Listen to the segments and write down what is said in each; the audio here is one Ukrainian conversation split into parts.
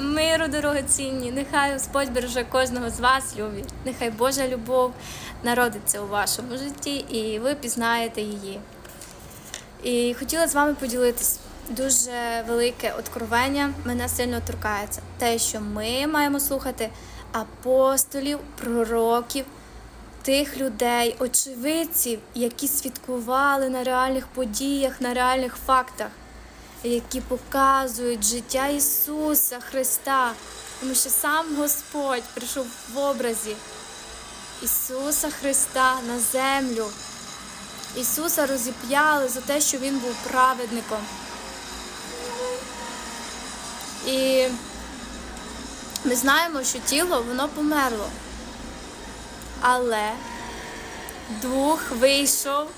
миру дорогоцінні. Нехай Господь береже кожного з вас, любі. Нехай Божа любов народиться у вашому житті, і ви пізнаєте її. І хотіла з вами поділитись. Дуже велике откровення мене сильно торкається. Те, що ми маємо слухати апостолів, пророків, тих людей, очевидців, які свідкували на реальних подіях, на реальних фактах, які показують життя Ісуса Христа. Тому що сам Господь прийшов в образі Ісуса Христа на землю. Ісуса розіп'яли за те, що Він був праведником. І ми знаємо, що тіло воно померло. Але дух вийшов,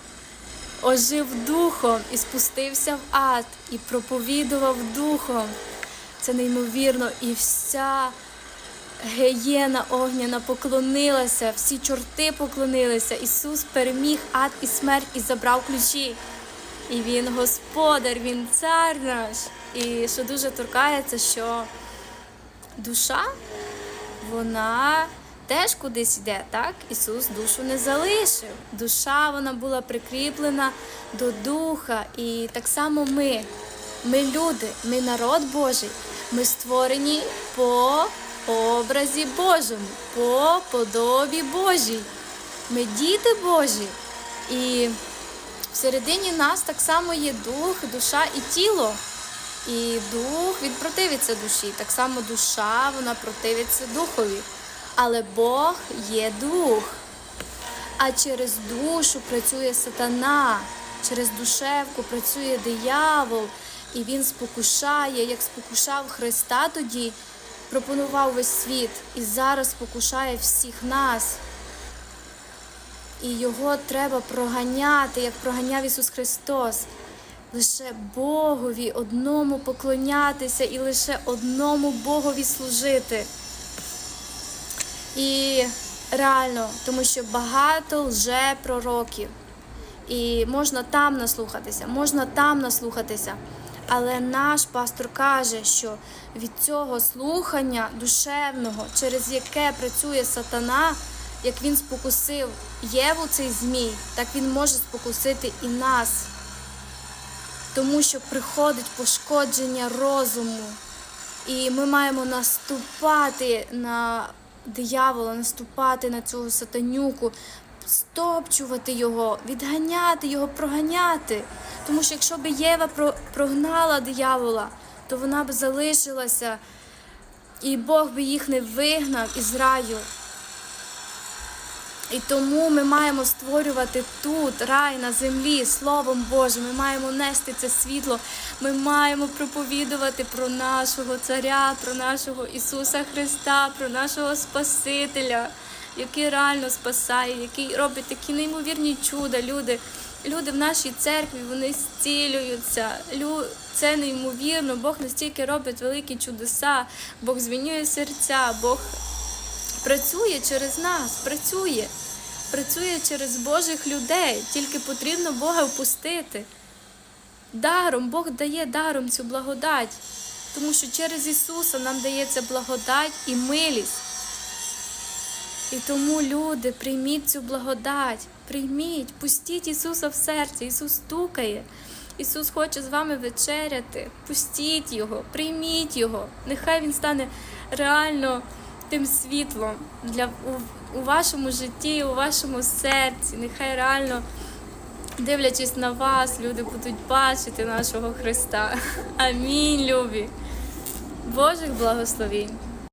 ожив духом і спустився в ад, і проповідував духом. Це неймовірно, і вся геєна огняна поклонилася, всі чорти поклонилися. Ісус переміг ад і смерть і забрав ключі. І Він господар, Він цар наш. І що дуже торкається, що душа, вона теж кудись йде, так? Ісус душу не залишив. Душа вона була прикріплена до духа. І так само ми, ми люди, ми народ Божий, ми створені по образі Божому, по подобі Божій. Ми діти Божі. І всередині нас так само є дух, душа і тіло. І дух він противиться душі. Так само душа вона противиться духові. Але Бог є дух. А через душу працює сатана, через душевку працює диявол, і він спокушає, як спокушав Христа тоді, пропонував весь світ, і зараз спокушає всіх нас. І його треба проганяти, як проганяв Ісус Христос. Лише Богові одному поклонятися і лише одному Богові служити. І реально, тому що багато лже пророків. І можна там наслухатися, можна там наслухатися. Але наш пастор каже, що від цього слухання душевного, через яке працює сатана, як він спокусив Єву цей змій, так він може спокусити і нас. Тому що приходить пошкодження розуму. І ми маємо наступати на диявола, наступати на цього сатанюку, стопчувати його, відганяти його, проганяти. Тому що якщо б Єва прогнала диявола, то вона б залишилася, і Бог би їх не вигнав із раю. І тому ми маємо створювати тут рай на землі Словом Божим. Ми маємо нести це світло. Ми маємо проповідувати про нашого Царя, про нашого Ісуса Христа, про нашого Спасителя, який реально спасає, який робить такі неймовірні чуда. Люди, люди в нашій церкві вони зцілюються. Лю- Це неймовірно. Бог настільки робить великі чудеса, Бог змінює серця, Бог працює через нас, працює. Працює через Божих людей, тільки потрібно Бога впустити. Даром, Бог дає даром цю благодать, тому що через Ісуса нам дається благодать і милість. І тому, люди, прийміть цю благодать, прийміть, пустіть Ісуса в серце. Ісус стукає. Ісус хоче з вами вечеряти. Пустіть Його, прийміть Його. Нехай Він стане реально тим світлом для, у, у вашому житті, у вашому серці. Нехай реально, дивлячись на вас, люди будуть бачити нашого Христа. Амінь, любі. Божих благословінь.